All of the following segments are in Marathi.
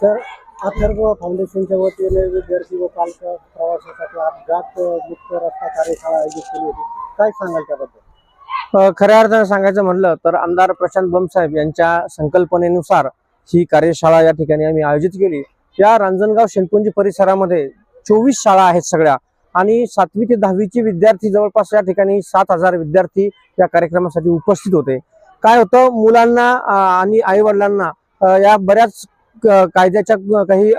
सर अथर्व फाउंडेशनच्या वतीने विद्यार्थी व पालक प्रवासासाठी अपघात मुक्त रस्ता कार्यशाळा आयोजित केली होती. काय सांगाल त्याबद्दल? खऱ्या अर्थानं सांगायचं म्हणलं तर आमदार प्रशांत बमसाहेब यांच्या संकल्पनेनुसार ही कार्यशाळा या ठिकाणी आम्ही आयोजित केली. या रांजणगाव शेणपुंजी परिसरामध्ये चोवीस शाळा आहेत सगळ्या आणि सातवी ते दहावीचे विद्यार्थी जवळपास या ठिकाणी सात हजार विद्यार्थी या कार्यक्रमासाठी उपस्थित होते. काय होतं मुलांना आणि आई वडिलांना या बऱ्याच कायद्याच्या काही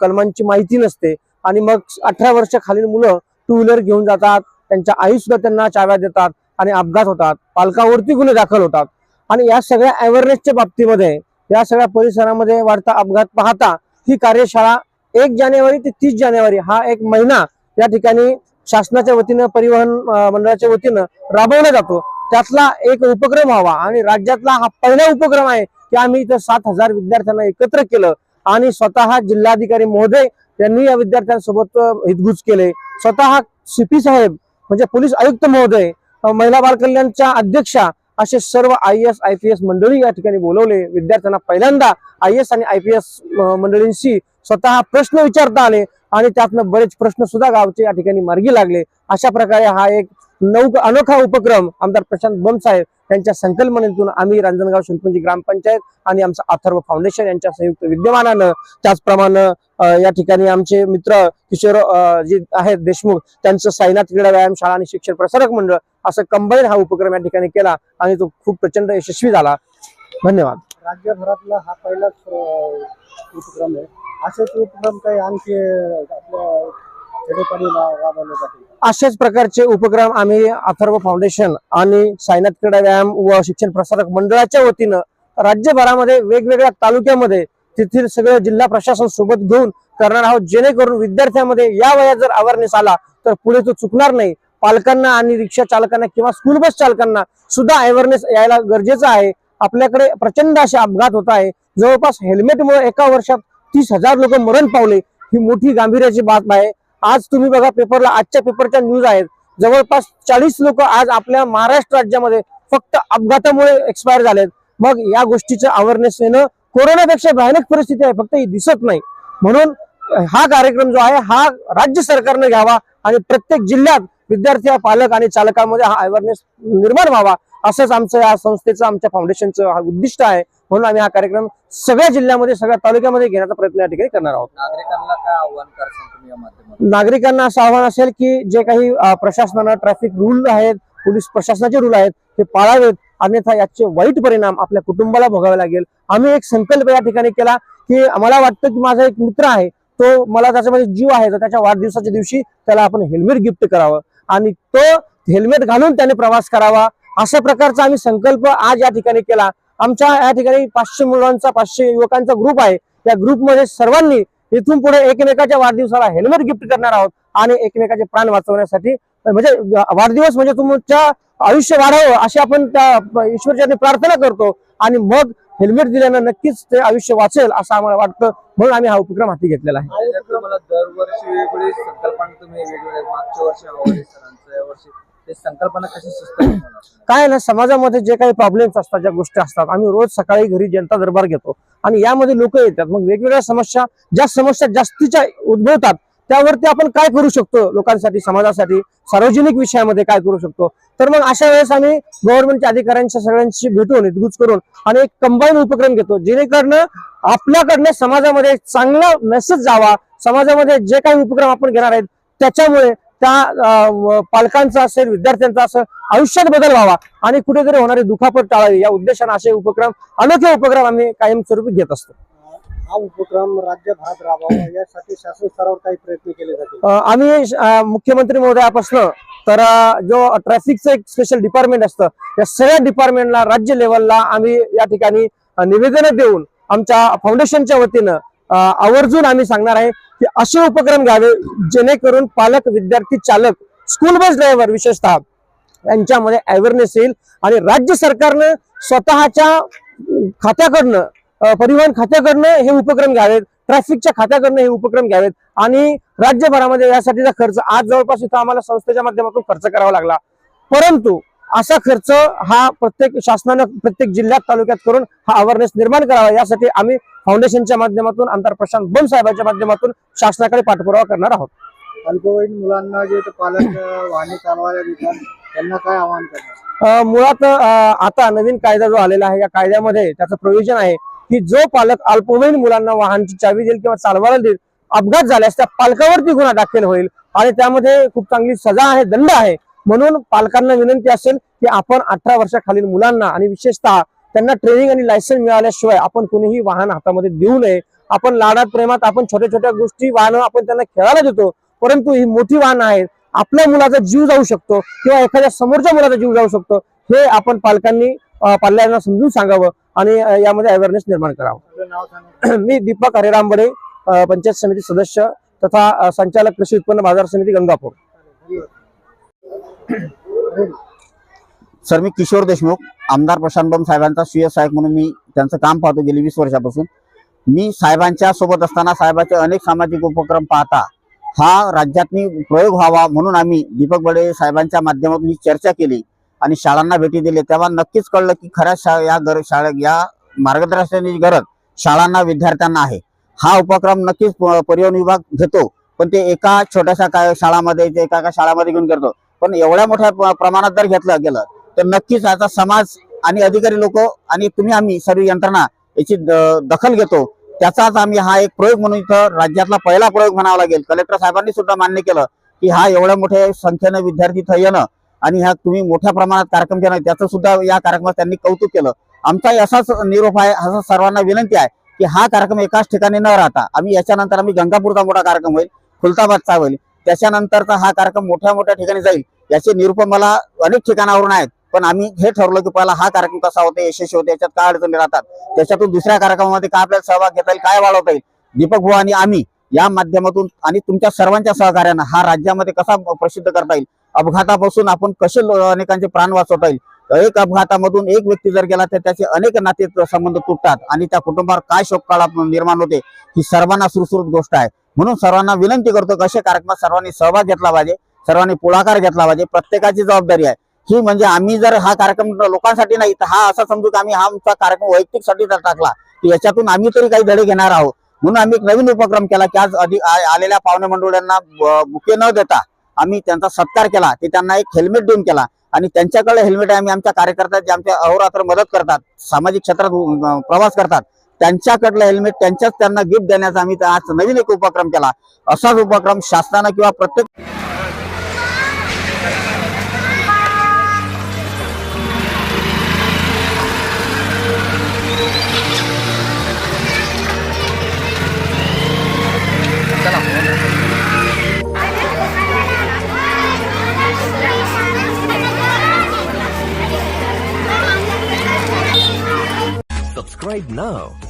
कलमांची माहिती नसते. आणि मग अठरा वर्ष खालील मुलं टू व्हीलर घेऊन जातात. त्यांच्या आई सुद्धा त्यांना चाव्या देतात आणि अपघात होतात. पालकावरती गुन्हे दाखल होतात. आणि या सगळ्या अवेअरनेसच्या बाबतीमध्ये या सगळ्या परिसरामध्ये वाढता अपघात पाहता ही कार्यशाळा एक जानेवारी ते तीस जानेवारी हा एक महिना या ठिकाणी शासनाच्या वतीनं परिवहन मंडळाच्या वतीनं राबवला जातो. त्यातला एक उपक्रम व्हावा आणि राज्यातला हा पहिला उपक्रम आहे की आम्ही इथं सात हजार विद्यार्थ्यांना एकत्र केलं आणि स्वतः जिल्हाधिकारी महोदय त्यांनी या विद्यार्थ्यांसोबत हितगुज केले. स्वतः सीपी साहेब म्हणजे पोलीस आयुक्त महोदय महिला बालकल्याणच्या अध्यक्षा असे सर्व I S I P S मंडळी या ठिकाणी बोलवले. विद्यार्थ्यांना पहिल्यांदा आय एस आणि आय पी एस मंडळींशी स्वतः प्रश्न विचारता आले आणि त्यातनं बरेच प्रश्न सुद्धा गावचे या ठिकाणी मार्गी लागले. अशा प्रकारे हा एक नऊ अनोखा उपक्रम आमदार प्रशांत बमसाहेब यांच्या संकल्पनेतून आम्ही रांजणगाव शिल्पंजी ग्रामपंचायत आणि आमचं अथर्व फाउंडेशन यांच्या संयुक्त विद्यमानानं त्याचप्रमाणे या ठिकाणी आमचे मित्र किशोर जे आहेत देशमुख त्यांचं साईनाथ क्रीडा व्यायाम शाळा आणि शिक्षण प्रसारक मंडळ असं कंबाईन हा उपक्रम या ठिकाणी केला आणि तो खूप प्रचंड यशस्वी झाला. धन्यवाद. राज्यभरातला हा पहिलाच उपक्रम आहे. असेच उपक्रम काही आणखी आपल्या अशाच प्रकारचे उपक्रम आम्ही अथर्व फाउंडेशन आणि साईनाथ क्रीडा व्यायाम व शिक्षण प्रसारक मंडळाच्या वतीनं राज्यभरामध्ये वेगवेगळ्या तालुक्यामध्ये तेथील सगळं जिल्हा प्रशासन सोबत घेऊन करणार आहोत. जेणेकरून विद्यार्थ्यांमध्ये या वयात जर अवेअरनेस आला तर पुढे तो चुकणार नाही. पालकांना आणि रिक्षा चालकांना किंवा स्कूल बस चालकांना सुद्धा अवेअरनेस यायला गरजेचं आहे. आपल्याकडे प्रचंड असे अपघात होत आहे. जवळपास हेल्मेटमुळे एका वर्षात तीस हजार लोक मरण पावले. ही मोठी गांभीर्याची बाब आहे. आज तुम्ही बघा पेपरला आजच्या पेपरच्या न्यूज आहेत. जवळपास चाळीस लोक आज आपल्या महाराष्ट्र राज्यामध्ये फक्त अपघातामुळे एक्सपायर झालेत. मग या गोष्टीचं अवेअरनेस येणं कोरोनापेक्षा भयानक परिस्थिती आहे फक्त ही दिसत नाही. म्हणून हा कार्यक्रम जो आहे हा राज्य सरकारने घ्यावा आणि प्रत्येक जिल्ह्यात विद्यार्थी पालक आणि चालकांमध्ये हा अवेअरनेस निर्माण व्हावा. असंच आमचं या संस्थेचं आमच्या फाउंडेशनचं हा उद्दिष्ट आहे. म्हणून आम्ही हा कार्यक्रम सगळ्या जिल्ह्यामध्ये सगळ्या तालुक्यामध्ये घेण्याचा प्रयत्न या ठिकाणी करणार आहोत. नागरिकांना काय आव्हान असं आव्हान असेल की जे काही प्रशासनानं ट्रॅफिक रूल आहेत पोलीस प्रशासनाचे रूल आहेत ते पाळावेत. अन्यथा याचे वाईट परिणाम आपल्या कुटुंबाला भोगावे लागेल. आम्ही एक संकल्प या ठिकाणी केला की मला वाटतं की माझा एक मित्र आहे तो मला त्याच्यामध्ये जीव आहे तर त्याच्या वाढदिवसाच्या दिवशी त्याला आपण हेल्मेट गिफ्ट करावं. आणि तो हेल्मेट घालून त्याने प्रवास करावा. अशा प्रकारचा आम्ही संकल्प आज या ठिकाणी केला. आमच्या या ठिकाणी पाचशे मुलांचा पाचशे युवकांचा ग्रुप आहे. त्या ग्रुपमध्ये सर्वांनी इथून पुढे एकमेकाच्या वाढदिवसाला हेल्मेट गिफ्ट करणार आहोत आणि एकमेकाचे प्राण वाचवण्यासाठी. म्हणजे वाढदिवस म्हणजे तुमच्या आयुष्य वाढावं अशी आपण त्या ईश्वरच्या प्रार्थना करतो. आणि मग हेल्मेट दिल्यानं नक्कीच ते आयुष्य वाचेल असं आम्हाला वाटतं. म्हणून आम्ही हा उपक्रम हाती घेतलेला आहे. दरवर्षी वेगवेगळी संकल्पना तुम्ही मागच्या वर्षी संकल्पना कशी सुचते? काय ना समाजामध्ये जे काही प्रॉब्लेम्स असतात ज्या गोष्टी असतात आम्ही रोज सकाळी घरी जनता दरबार घेतो. आणि यामध्ये लोक येतात. मग वेगवेगळ्या समस्या ज्या समस्या जास्तीच्या उद्भवतात त्यावरती आपण काय करू शकतो लोकांसाठी समाजासाठी? सार्वजनिक विषयामध्ये काय करू शकतो? तर मग अशा वेळेस आम्ही गव्हर्नमेंटच्या अधिकाऱ्यांच्या सगळ्यांशी भेटून हितगुज करून आणि एक कंबाईन उपक्रम घेतो. जेणेकरून आपल्याकडनं समाजामध्ये चांगला मेसेज जावा. समाजामध्ये जे काही उपक्रम आपण घेणार आहेत त्याच्यामुळे त्या पालकांचा असेल विद्यार्थ्यांचा असेल आयुष्यात बदल व्हावा आणि कुठेतरी होणारी दुखापत टाळावी. या उद्देशाने असे उपक्रम अनोखे उपक्रम आम्ही कायमस्वरूपी घेत असतो. हा उपक्रम राज्यभरात राबवावा यासाठी शासन स्तरावर काही प्रयत्न केले जातील. अं, आम्ही मुख्यमंत्री महोदयापासून तर जो ट्रॅफिकचं एक स्पेशल डिपार्टमेंट असतं या सगळ्या डिपार्टमेंटला राज्य लेवलला आम्ही या ठिकाणी निवेदन देऊन आमच्या फाउंडेशनच्या वतीनं आवर्जून आम्ही सांगणार आहे. की असे उपक्रम घ्यावे जेणेकरून पालक विद्यार्थी चालक स्कूल बस ड्रायव्हर विशेषतः यांच्यामध्ये अवेअरनेस येईल आणि राज्य सरकारनं स्वतःच्या खात्याकडनं परिवहन खात्याकडनं हे उपक्रम घ्यावेत ट्रॅफिकच्या खात्याकडनं हे उपक्रम घ्यावेत आणि राज्यभरामध्ये यासाठीचा खर्च आज जवळपास इथं आम्हाला संस्थेच्या माध्यमातून खर्च करावा लागला. परंतु असा खर्च हा प्रत्येक शासनानं प्रत्येक जिल्ह्यात तालुक्यात करून हा अवेअरनेस निर्माण करावा. यासाठी आम्ही फाउंडेशनच्या माध्यमातून आमदार प्रशांत बम साहेबांच्या माध्यमातून शासनाकडे पाठपुरावा करणार आहोत. अल्पवयीन मुलांना जे पालक वाहने चालवायला देतात त्यांना काय आवाहन करणार? मुळात आता नवीन कायदा जो आलेला आहे या कायद्यामध्ये त्याचं प्रयोजन आहे की जो पालक अल्पवयीन मुलांना वाहनची चावी देईल किंवा चालवायला देईल अपघात झाल्यास त्या पालकावरती गुन्हा दाखल होईल आणि त्यामध्ये खूप चांगली सजा आहे दंड आहे. म्हणून पालकांना विनंती असेल की आपण अठरा वर्षाखालील मुलांना आणि विशेषतः त्यांना ट्रेनिंग आणि लायसन्स मिळाल्याशिवाय आपण कोणीही वाहन हातामध्ये देऊ नये. आपण लाडात प्रेमात आपण छोट्या छोट्या गोष्टी वाहनं आपण त्यांना खेळायला देतो परंतु ही मोठी वाहनं आहेत. आपल्या मुलाचा जीव जाऊ शकतो किंवा एखाद्या समोरच्या मुलाचा जीव जाऊ शकतो. हे आपण पालकांनी पाल्यांना समजून सांगावं आणि यामध्ये अवेअरनेस निर्माण करावं. मी दीपक हरेराम बडे अ, पंचायत समिती सदस्य तथा संचालक कृषी उत्पन्न बाजार समिती गंगापूर. सर मी किशोर देशमुख आमदार प्रशांत बम साहेबांचा सुय साहेब सहाय्यक म्हणून मी त्यांचं काम पाहतो गेली वीस वर्षापासून. मी साहेबांच्या सोबत असताना साहेबांचे अनेक सामाजिक उपक्रम पाहता हा राज्यातनी प्रयोग व्हावा म्हणून आम्ही दीपक बडे साहेबांच्या माध्यमातून ही चर्चा केली आणि शाळांना भेटी दिली. तेव्हा नक्कीच कळलं की खऱ्या शा या गर शाळे या मार्गदर्शनाची गरज शाळांना विद्यार्थ्यांना आहे. हा उपक्रम नक्कीच परिवहन विभाग घेतो पण ते एका छोट्याशा काय शाळामध्ये ते एका एका शाळामध्ये घेऊन करतो. पण एवढ्या मोठ्या प्रमाणात जर घेतलं गेलं तर नक्कीच आता समाज आणि अधिकारी लोक आणि तुम्ही आम्ही सर्व यंत्रणा याची दखल घेतो. त्याचाच आम्ही हा एक प्रयोग म्हणून इथं राज्यातला पहिला प्रयोग म्हणावा लागेल. कलेक्टर साहेबांनी सुद्धा मान्य केलं की हा एवढ्या मोठ्या संख्येनं विद्यार्थी इथं येणं आणि ह्या तुम्ही मोठ्या प्रमाणात कार्यक्रम केला त्याचं सुद्धा या कार्यक्रमात त्यांनी कौतुक केलं. आमचाही असाच निरोप आहे असा सर्वांना विनंती आहे की हा कार्यक्रम एकाच ठिकाणी न राहता आम्ही याच्यानंतर आम्ही गंगापूरचा मोठा कार्यक्रम होईल खुलताबादचा होईल. त्याच्यानंतरचा हा कार्यक्रम मोठ्या मोठ्या ठिकाणी जाईल. याचे निरूपण मला अनेक ठिकाणावरून आहेत. पण आम्ही हे ठरवलं की पहिला हा कार्यक्रम कसा होता यशस्वी होते याच्यात काय अडचणी राहतात? त्याच्यातून दुसऱ्या कार्यक्रमामध्ये काय आपल्याला सहभाग घेता येईल काय वाढवता येईल? दीपक भाऊ आणि आम्ही या माध्यमातून आणि तुमच्या सर्वांच्या सहकार्यानं हा राज्यामध्ये कसा प्रसिद्ध करता येईल? अपघातापासून आपण कसे अनेकांचे प्राण वाचवता येईल? एक अपघातामधून एक व्यक्ती जर गेला तर त्याचे अनेक नाते संबंध तुटतात आणि त्या कुटुंबावर काय शोक काळा निर्माण होते ही सर्वांना सुरसुरत गोष्ट आहे. म्हणून सर्वांना विनंती करतो की अशा कार्यक्रमात सर्वांनी सहभाग घेतला पाहिजे सर्वांनी पुढाकार घेतला पाहिजे प्रत्येकाची जबाबदारी आहे. ही म्हणजे आम्ही जर हा कार्यक्रम लोकांसाठी नाही तर हा असा समजू की आम्ही हा आमचा कार्यक्रम वैयक्तिकसाठी जर टाकला की याच्यातून आम्ही तरी काही धडे घेणार आहोत. म्हणून आम्ही एक नवीन उपक्रम केला की आज अधिक आलेल्या पाहुणे मंडळांना ब- बुके न देता आम्ही त्यांचा सत्कार केला. ते त्यांना एक हेल्मेट देऊन केला. आणि त्यांच्याकडे हेल्मेट आम्ही आमच्या कार्यकर्त्या जे आमच्या अहोरात्र मदत करतात सामाजिक क्षेत्रात प्रवास करतात त्यांच्याकडलं हेल्मेट त्यांच्याच त्यांना गिफ्ट देण्याचा आम्ही आज नवीन एक उपक्रम केला. असाच उपक्रम शासनानं किंवा प्रत्येक Subscribe now.